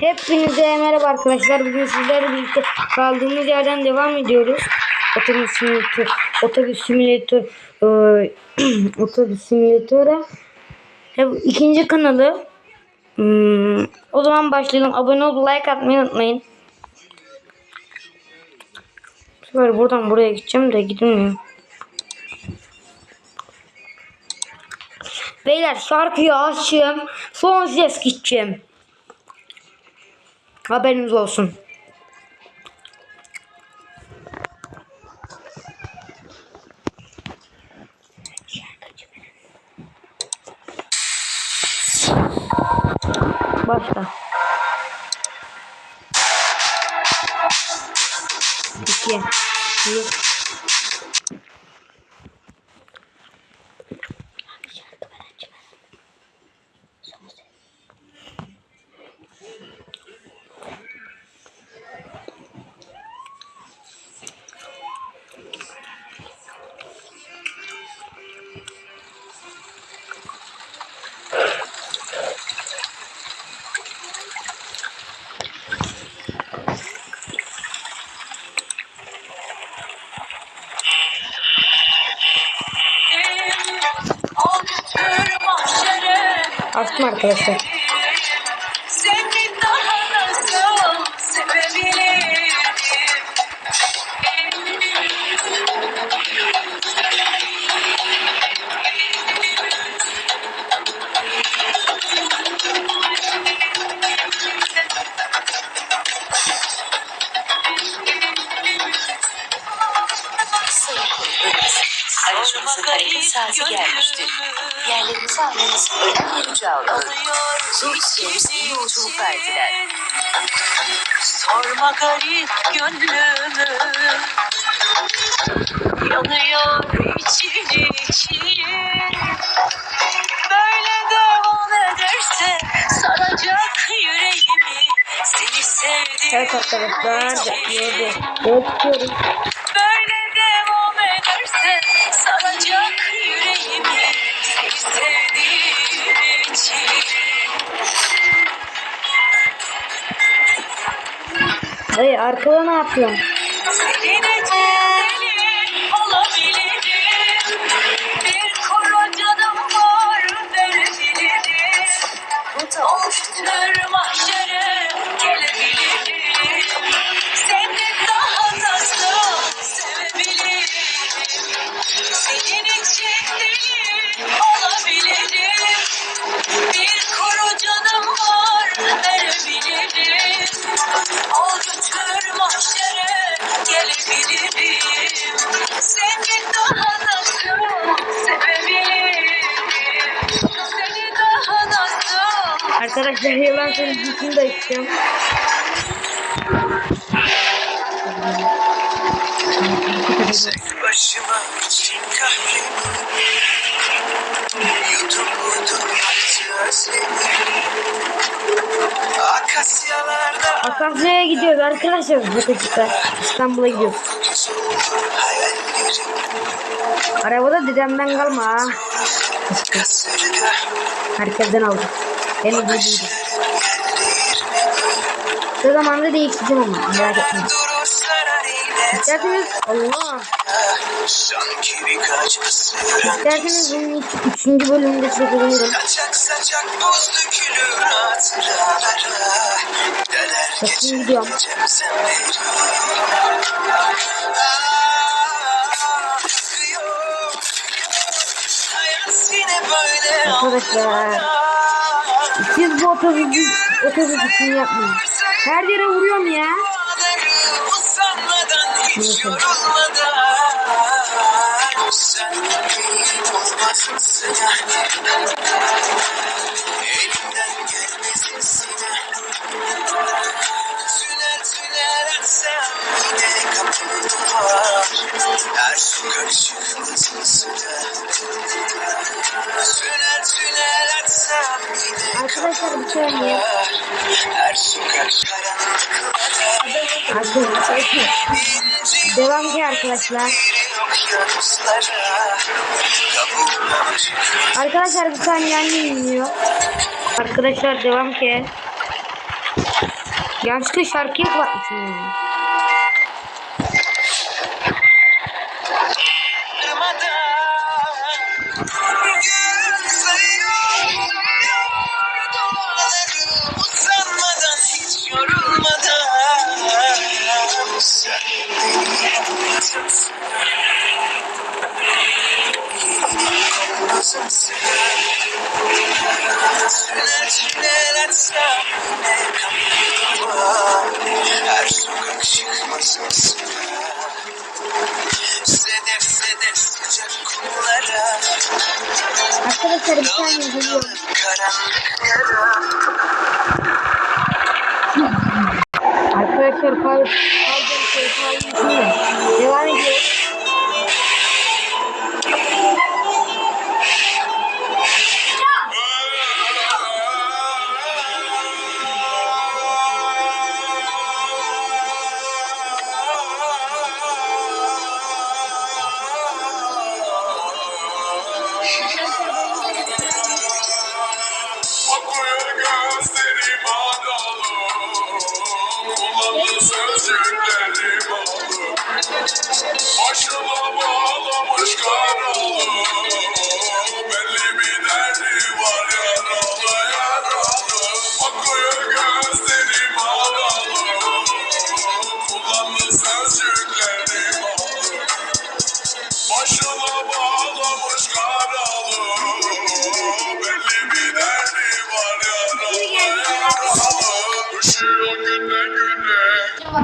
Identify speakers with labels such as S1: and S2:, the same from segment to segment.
S1: Hepinize merhaba arkadaşlar. Bugün sizlerle birlikte kaldığımız yerden devam ediyoruz. Otobüs simülatör, otobüs simülatör, eee, otobüs simülatöre. İkinci kanalı. Hmm, o zaman başlayalım. Abone olup like atmayı unutmayın. Sefer buradan buraya gideceğim de gidilmiyor. Beyler şarkıyı açayım. Son ses gideceğim. Haberiniz olsun. Başla. İki. Bir. Açtım arkadaşlar.
S2: Saati gelmiştir. Yerlerinizi almanız önemli rica olunur. Su içeceğimiz iyi yolculuklar diler.
S3: Sorma garip gönlümü Yanıyor için için Böyle devam ederse saracak yüreğimi Seni sevdim
S1: Evet arkadaşlar. Bekliyoruz. Bekliyoruz. Dayı arkada ne yapıyorsun? Arkadaşlar yılan sözcüsünü de içeceğim.
S4: Tek başıma için kahvemi Yudum vurdum yaktı özlemi Akasyalarda
S1: Akasya'ya gidiyoruz arkadaşlar. Dakika İstanbul'a gidiyoruz. Arabada dedemden kalma ha. Herkesten aldım. En ucuzuydu.
S4: yerlerim
S1: Şu zamanda değiştireceğim ama merak etmeyin. İsterseniz Allah. İsterseniz bunun üçüncü bölümünde çekebilirim. Bakayım gidiyorum.
S4: geçemeyeceğim
S1: Siz bu otobüs işini yapmayın. Her yere vuruyorum ya. Neyse.
S4: yorulmadan Sen benim Şey Uçamıyor. Her sokak
S1: Devam ki arkadaşlar. Arkadaşlar bir saniye annem iniyor. Arkadaşlar devam ki.
S5: Yanlışlıkla şarkıyı kapatmışım.
S4: Kırmadan mısınız? Her sokak çıkmasız Sedef sedef sıcak kumlara
S5: Arkadaşlar bir tane
S4: video
S5: Arkadaşlar pardon pardon. Pardon. Devam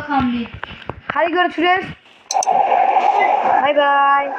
S6: bakalım bir.
S5: Hadi görüşürüz. Bay bay.